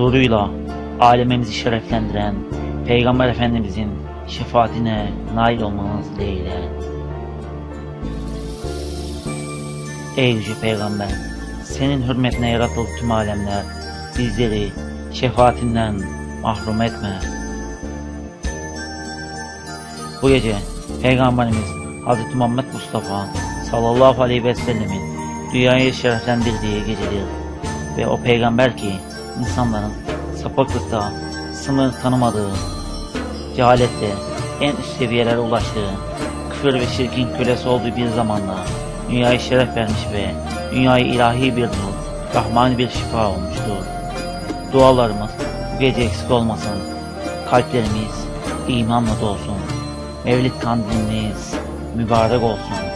huzuruyla alemimizi şereflendiren Peygamber Efendimizin şefaatine nail olmanız dileğiyle. Ey yüce peygamber, senin hürmetine yaratıldı tüm alemler, bizleri şefaatinden mahrum etme. Bu gece Peygamberimiz Hz. Muhammed Mustafa sallallahu aleyhi ve sellemin dünyayı şereflendirdiği gecedir. Ve o peygamber ki insanların sapıklıkta sınır tanımadığı, cehalette en üst seviyelere ulaştığı, küfür ve şirkin kölesi olduğu bir zamanda dünyayı şeref vermiş ve dünyayı ilahi bir nur, rahmani bir şifa olmuştur. Dualarımız bu gece eksik olmasın. Kalplerimiz imanla dolsun. Mevlid kandiliniz mübarek olsun.